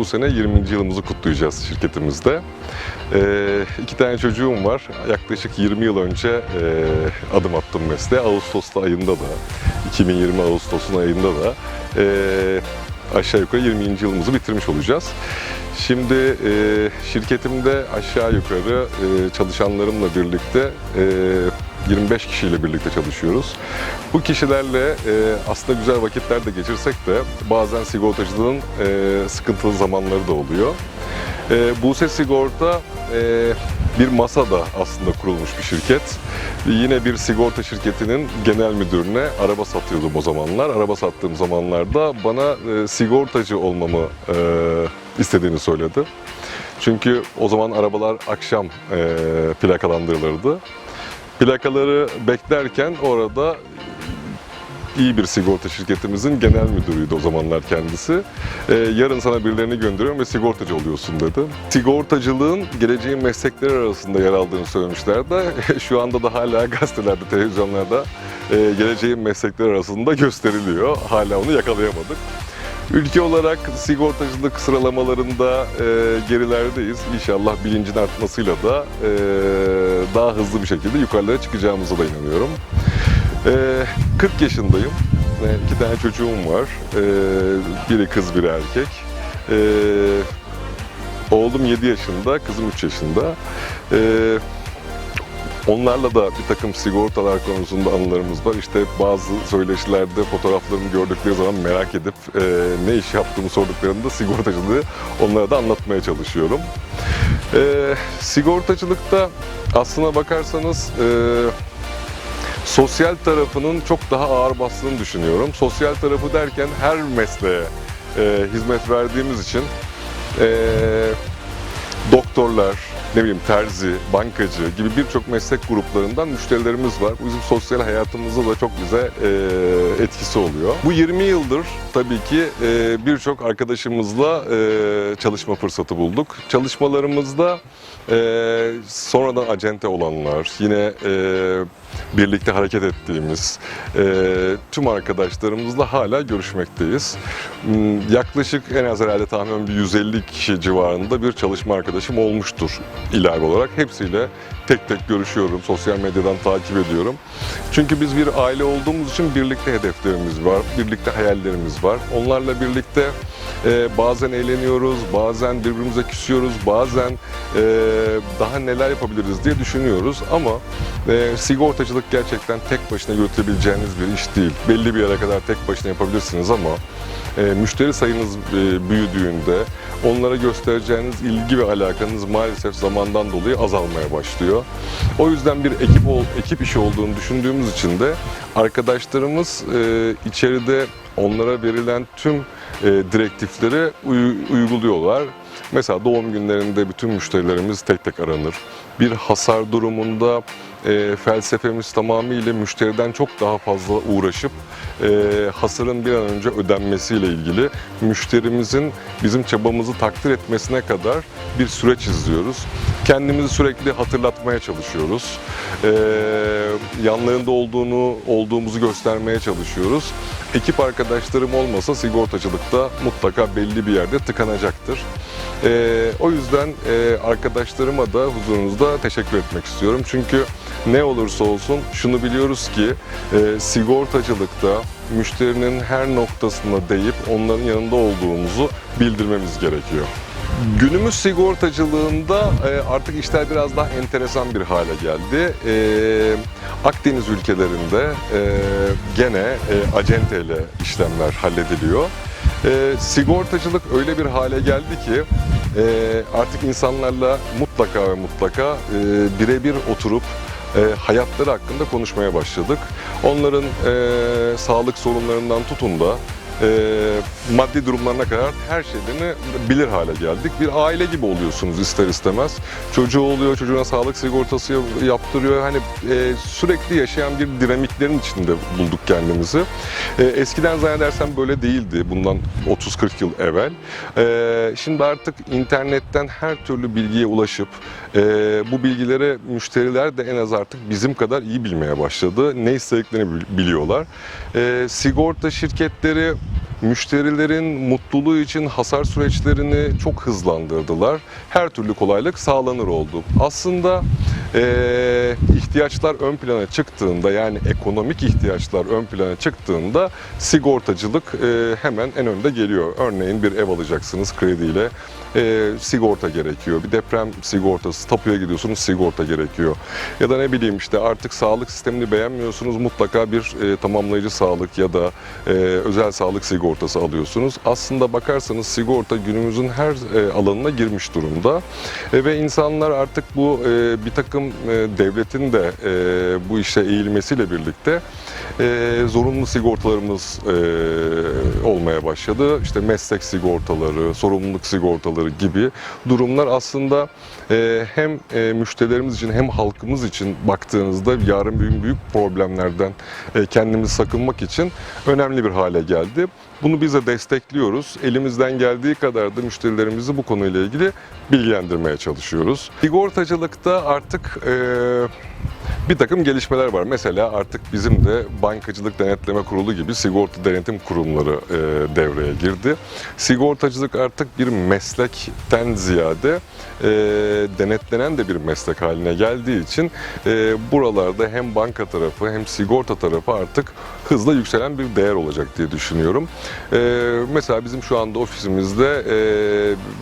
bu sene 20. yılımızı kutlayacağız şirketimizde. Ee, iki tane çocuğum var. Yaklaşık 20 yıl önce e, adım attım mesleğe. Ağustos'ta ayında da, 2020 Ağustos'un ayında da e, aşağı yukarı 20. yılımızı bitirmiş olacağız. Şimdi e, şirketimde aşağı yukarı e, çalışanlarımla birlikte e, 25 kişiyle birlikte çalışıyoruz. Bu kişilerle e, aslında güzel vakitler de geçirsek de bazen sigortacılığın e, sıkıntılı zamanları da oluyor. E, Buse Sigorta e, bir masada aslında kurulmuş bir şirket. Yine bir sigorta şirketinin genel müdürüne araba satıyordum o zamanlar. Araba sattığım zamanlarda bana e, sigortacı olmamı e, istediğini söyledi. Çünkü o zaman arabalar akşam e, plakalandırılırdı. Plakaları beklerken orada iyi bir sigorta şirketimizin genel müdürüydü o zamanlar kendisi. Ee, yarın sana birilerini gönderiyorum ve sigortacı oluyorsun dedi. Sigortacılığın geleceğin meslekleri arasında yer aldığını söylemişlerdi. Şu anda da hala gazetelerde, televizyonlarda e, geleceğin meslekleri arasında gösteriliyor. Hala onu yakalayamadık. Ülke olarak sigortacılık sıralamalarında e, gerilerdeyiz. İnşallah bilincin artmasıyla da e, daha hızlı bir şekilde yukarılara çıkacağımıza da inanıyorum. Ee, 40 yaşındayım. Ee, iki tane çocuğum var. Ee, biri kız, biri erkek. Ee, oğlum 7 yaşında, kızım 3 yaşında. Ee, onlarla da bir takım sigortalar konusunda anılarımız var. İşte bazı söyleşilerde fotoğraflarımı gördükleri zaman merak edip e, ne iş yaptığımı sorduklarında sigortacılığı onlara da anlatmaya çalışıyorum. Ee, sigortacılıkta aslına bakarsanız e, sosyal tarafının çok daha ağır bastığını düşünüyorum. Sosyal tarafı derken her mesleğe e, hizmet verdiğimiz için e, doktorlar, ne bileyim terzi, bankacı gibi birçok meslek gruplarından müşterilerimiz var. Bu bizim sosyal hayatımızda da çok bize e, etkisi oluyor. Bu 20 yıldır tabii ki e, birçok arkadaşımızla e, çalışma fırsatı bulduk. Çalışmalarımızda e, sonradan acente olanlar, yine e, birlikte hareket ettiğimiz e, tüm arkadaşlarımızla hala görüşmekteyiz. Hmm, Yaklaşık en az herhalde tahminen bir 150 kişi civarında bir çalışma arkadaşım olmuştur ilave olarak. Hepsiyle tek tek görüşüyorum, sosyal medyadan takip ediyorum. Çünkü biz bir aile olduğumuz için birlikte hedeflerimiz var, birlikte hayallerimiz var. Onlarla birlikte e, bazen eğleniyoruz, bazen birbirimize küsüyoruz, bazen e, daha neler yapabiliriz diye düşünüyoruz. Ama e, sigortacılık gerçekten tek başına yürütebileceğiniz bir iş değil. Belli bir yere kadar tek başına yapabilirsiniz ama müşteri sayınız e, büyüdüğünde onlara göstereceğiniz ilgi ve alakanız maalesef zamandan dolayı azalmaya başlıyor. O yüzden bir ekip ol, ekip işi olduğunu düşündüğümüz için de arkadaşlarımız e, içeride onlara verilen tüm e, direktifleri uy- uyguluyorlar. Mesela doğum günlerinde bütün müşterilerimiz tek tek aranır. Bir hasar durumunda e, felsefemiz tamamıyla müşteriden çok daha fazla uğraşıp e, hasarın bir an önce ödenmesiyle ilgili müşterimizin bizim çabamızı takdir etmesine kadar bir süreç izliyoruz. Kendimizi sürekli hatırlatmaya çalışıyoruz. E, yanlarında olduğunu olduğumuzu göstermeye çalışıyoruz. Ekip arkadaşlarım olmasa sigortacılıkta mutlaka belli bir yerde tıkanacaktır. Ee, o yüzden e, arkadaşlarıma da huzurunuzda teşekkür etmek istiyorum. Çünkü ne olursa olsun şunu biliyoruz ki e, sigortacılıkta müşterinin her noktasına değip onların yanında olduğumuzu bildirmemiz gerekiyor. Günümüz sigortacılığında e, artık işler biraz daha enteresan bir hale geldi. E, Akdeniz ülkelerinde e, gene acenteyle işlemler hallediliyor. Sigortacılık öyle bir hale geldi ki artık insanlarla mutlaka ve mutlaka birebir oturup hayatları hakkında konuşmaya başladık. Onların sağlık sorunlarından tutun da maddi durumlarına kadar her şeylerini bilir hale geldik. Bir aile gibi oluyorsunuz ister istemez. Çocuğu oluyor, çocuğuna sağlık sigortası yaptırıyor. Hani e, sürekli yaşayan bir dinamiklerin içinde bulduk kendimizi. E, eskiden zannedersem böyle değildi bundan 30-40 yıl evvel. E, şimdi artık internetten her türlü bilgiye ulaşıp e, bu bilgileri müşteriler de en az artık bizim kadar iyi bilmeye başladı. Ne istediklerini bil- biliyorlar. E, sigorta şirketleri müşterilerin mutluluğu için hasar süreçlerini çok hızlandırdılar. Her türlü kolaylık sağlanır oldu. Aslında eee, ihtiyaçlar ön plana çıktığında yani ekonomik ihtiyaçlar ön plana çıktığında sigortacılık eee, hemen en önde geliyor. Örneğin bir ev alacaksınız krediyle eee, sigorta gerekiyor. Bir deprem sigortası, tapuya gidiyorsunuz sigorta gerekiyor. Ya da ne bileyim işte artık sağlık sistemini beğenmiyorsunuz mutlaka bir eee, tamamlayıcı sağlık ya da eee, özel sağlık sigortası alıyorsunuz. Aslında bakarsanız sigorta günümüzün her eee, alanına girmiş durumda. E, ve insanlar artık bu eee, bir takım eee, devletin de eee, bu işe eğilmesiyle birlikte eee, zorunlu sigortalarımız eee, olmaya başladı. İşte meslek sigortaları, sorumluluk sigortaları gibi durumlar aslında eee, hem eee, müşterilerimiz için hem halkımız için baktığınızda yarın büyük büyük problemlerden eee, kendimizi sakınmak için önemli bir hale geldi. Bunu biz de destekliyoruz. Elimizden geldiği kadar da müşterilerimizi bu konuyla ilgili bilgilendirmeye çalışıyoruz. Sigortacılıkta artık bir takım gelişmeler var. Mesela artık bizim de Bankacılık Denetleme Kurulu gibi sigorta denetim kurumları e, devreye girdi. Sigortacılık artık bir meslekten ziyade e, denetlenen de bir meslek haline geldiği için e, buralarda hem banka tarafı hem sigorta tarafı artık hızla yükselen bir değer olacak diye düşünüyorum. E, mesela bizim şu anda ofisimizde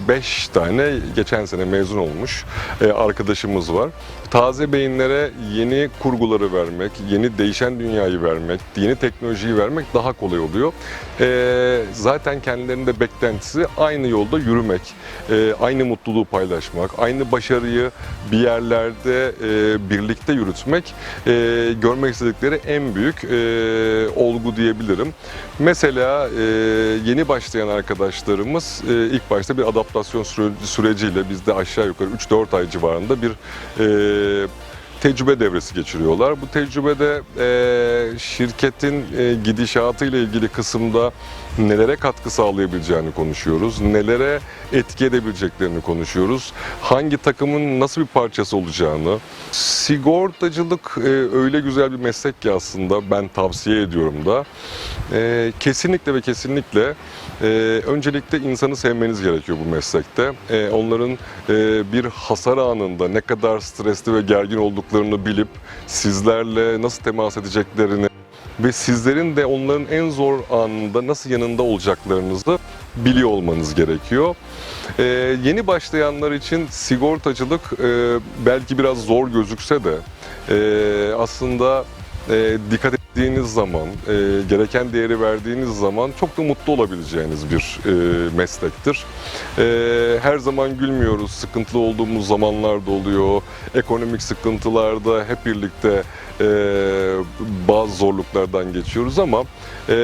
5 tane geçen sene mezun olmuş e, arkadaşımız var. Taze beyinlere yeni kurguları vermek, yeni değişen dünyayı vermek, yeni teknolojiyi vermek daha kolay oluyor. E, zaten kendilerinde beklentisi aynı yolda yürümek, e, aynı mutluluğu paylaşmak, aynı başarıyı bir yerlerde e, birlikte yürütmek e, görmek istedikleri en büyük e, olgu diyebilirim. Mesela e, yeni başlayan arkadaşlarımız e, ilk başta bir adaptasyon süre- süreciyle bizde aşağı yukarı 3-4 ay civarında bir e, tecrübe devresi geçiriyorlar. Bu tecrübede e, şirketin e, gidişatı ile ilgili kısımda nelere katkı sağlayabileceğini konuşuyoruz. Nelere etki edebileceklerini konuşuyoruz. Hangi takımın nasıl bir parçası olacağını. Sigortacılık e, öyle güzel bir meslek ki aslında ben tavsiye ediyorum da. E, kesinlikle ve kesinlikle e, öncelikle insanı sevmeniz gerekiyor bu meslekte. E, onların e, bir hasar anında ne kadar stresli ve gergin olduklarını bilip sizlerle nasıl temas edeceklerini ve sizlerin de onların en zor anında nasıl yanında olacaklarınızı biliyor olmanız gerekiyor. Ee, yeni başlayanlar için sigortacılık e, belki biraz zor gözükse de e, aslında e, dikkat ettiğiniz zaman, e, gereken değeri verdiğiniz zaman çok da mutlu olabileceğiniz bir e, meslektir. E, her zaman gülmüyoruz, sıkıntılı olduğumuz zamanlar da oluyor. Ekonomik sıkıntılarda hep birlikte e, bazı zorluklardan geçiyoruz ama e,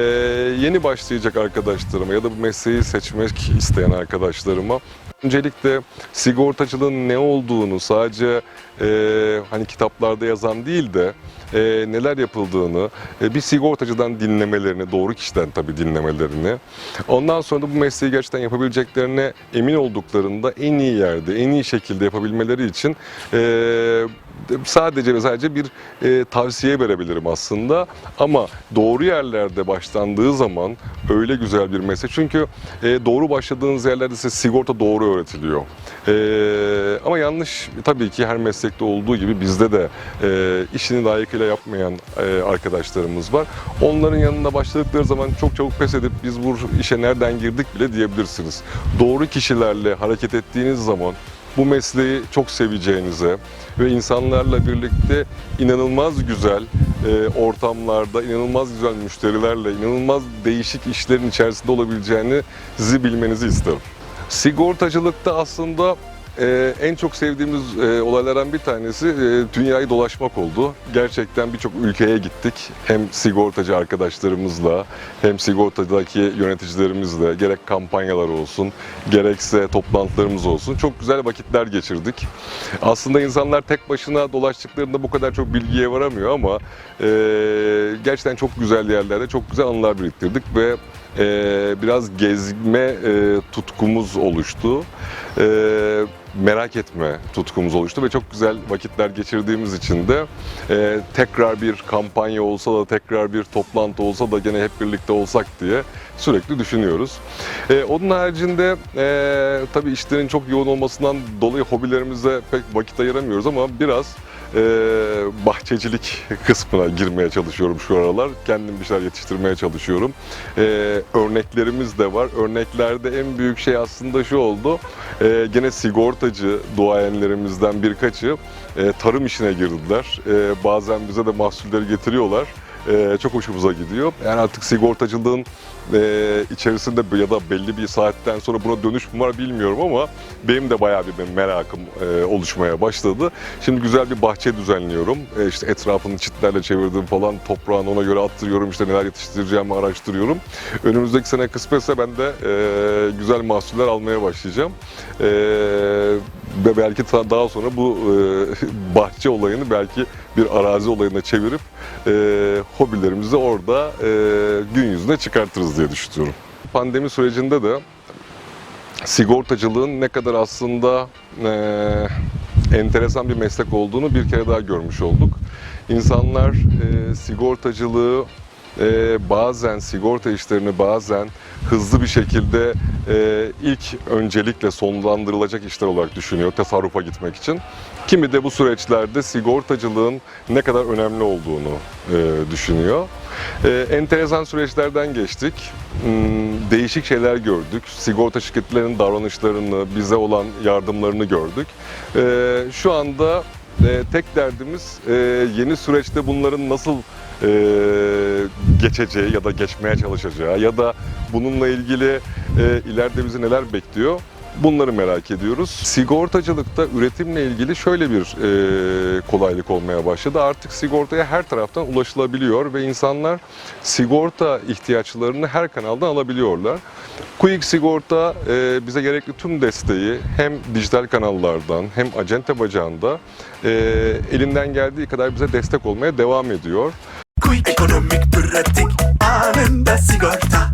yeni başlayacak arkadaşlarıma ya da bu mesleği seçmek isteyen arkadaşlarıma öncelikle sigortacılığın ne olduğunu sadece e, hani kitaplarda yazan değil de e, neler yapıldığını e, bir sigortacıdan dinlemelerini, doğru kişiden tabii dinlemelerini. Ondan sonra da bu mesleği gerçekten yapabileceklerine emin olduklarında en iyi yerde, en iyi şekilde yapabilmeleri için e, sadece ve sadece bir e, tavsiye verebilirim aslında. Ama doğru yerlerde başlandığı zaman öyle güzel bir meslek. Çünkü e, doğru başladığınız yerlerde size sigorta doğru öğretiliyor. E, ama yanlış tabii ki her meslekte olduğu gibi bizde de e, işini layıkıyla yapmayan e, arkadaşlarımız var. Onların yanında başladıkları zaman çok çabuk pes edip biz bu işe nereden girdik bile diyebilirsiniz. Doğru kişilerle hareket ettiğiniz zaman bu mesleği çok seveceğinize ve insanlarla birlikte inanılmaz güzel e, ortamlarda, inanılmaz güzel müşterilerle, inanılmaz değişik işlerin içerisinde olabileceğinizi bilmenizi isterim. Sigortacılıkta aslında e, en çok sevdiğimiz e, olaylardan bir tanesi e, dünyayı dolaşmak oldu. Gerçekten birçok ülkeye gittik. Hem sigortacı arkadaşlarımızla hem sigortadaki yöneticilerimizle gerek kampanyalar olsun gerekse toplantılarımız olsun çok güzel vakitler geçirdik. Aslında insanlar tek başına dolaştıklarında bu kadar çok bilgiye varamıyor ama e, gerçekten çok güzel yerlerde çok güzel anılar biriktirdik ve biraz gezme e, tutkumuz oluştu. E, merak etme tutkumuz oluştu ve çok güzel vakitler geçirdiğimiz için de e, tekrar bir kampanya olsa da tekrar bir toplantı olsa da gene hep birlikte olsak diye sürekli düşünüyoruz. E, onun haricinde e, tabii işlerin çok yoğun olmasından dolayı hobilerimize pek vakit ayıramıyoruz ama biraz e, bahçecilik kısmına girmeye çalışıyorum şu aralar. Kendim bir şeyler yetiştirmeye çalışıyorum. E, örneklerimiz de var. Örneklerde en büyük şey aslında şu oldu. E, gene sigortacı duayenlerimizden birkaçı e, tarım işine girdiler. Bazen bize de mahsulleri getiriyorlar. E, çok hoşumuza gidiyor. Yani artık sigortacılığın e, içerisinde ya da belli bir saatten sonra buna dönüş mü var bilmiyorum ama benim de bayağı bir merakım e, oluşmaya başladı. Şimdi güzel bir bahçe düzenliyorum. E, işte etrafını çitlerle çevirdim falan. Toprağını ona göre attırıyorum. İşte neler yetiştireceğimi araştırıyorum. Önümüzdeki sene kısmetse ben de e, güzel mahsuller almaya başlayacağım. E, ve belki daha sonra bu e, bahçe olayını belki bir arazi olayına çevirip e, hobilerimizi orada e, gün yüzüne çıkartırız diye düşünüyorum. Pandemi sürecinde de sigortacılığın ne kadar aslında e, enteresan bir meslek olduğunu bir kere daha görmüş olduk. İnsanlar e, sigortacılığı e, bazen sigorta işlerini bazen hızlı bir şekilde e, ilk öncelikle sonlandırılacak işler olarak düşünüyor tasarrufa gitmek için. Kimi de bu süreçlerde sigortacılığın ne kadar önemli olduğunu e, düşünüyor. E, enteresan süreçlerden geçtik. Hmm, Değişik şeyler gördük. Sigorta şirketlerinin davranışlarını, bize olan yardımlarını gördük. E, şu anda e, tek derdimiz e, yeni süreçte bunların nasıl e, geçeceği ya da geçmeye çalışacağı ya da bununla ilgili e, ileride bizi neler bekliyor bunları merak ediyoruz. Sigortacılıkta üretimle ilgili şöyle bir e, kolaylık olmaya başladı. Artık sigortaya her taraftan ulaşılabiliyor ve insanlar sigorta ihtiyaçlarını her kanaldan alabiliyorlar. Quick Sigorta e, bize gerekli tüm desteği hem dijital kanallardan hem acente bacağında e, elinden geldiği kadar bize destek olmaya devam ediyor. Quick Ekonomik pratik anında sigorta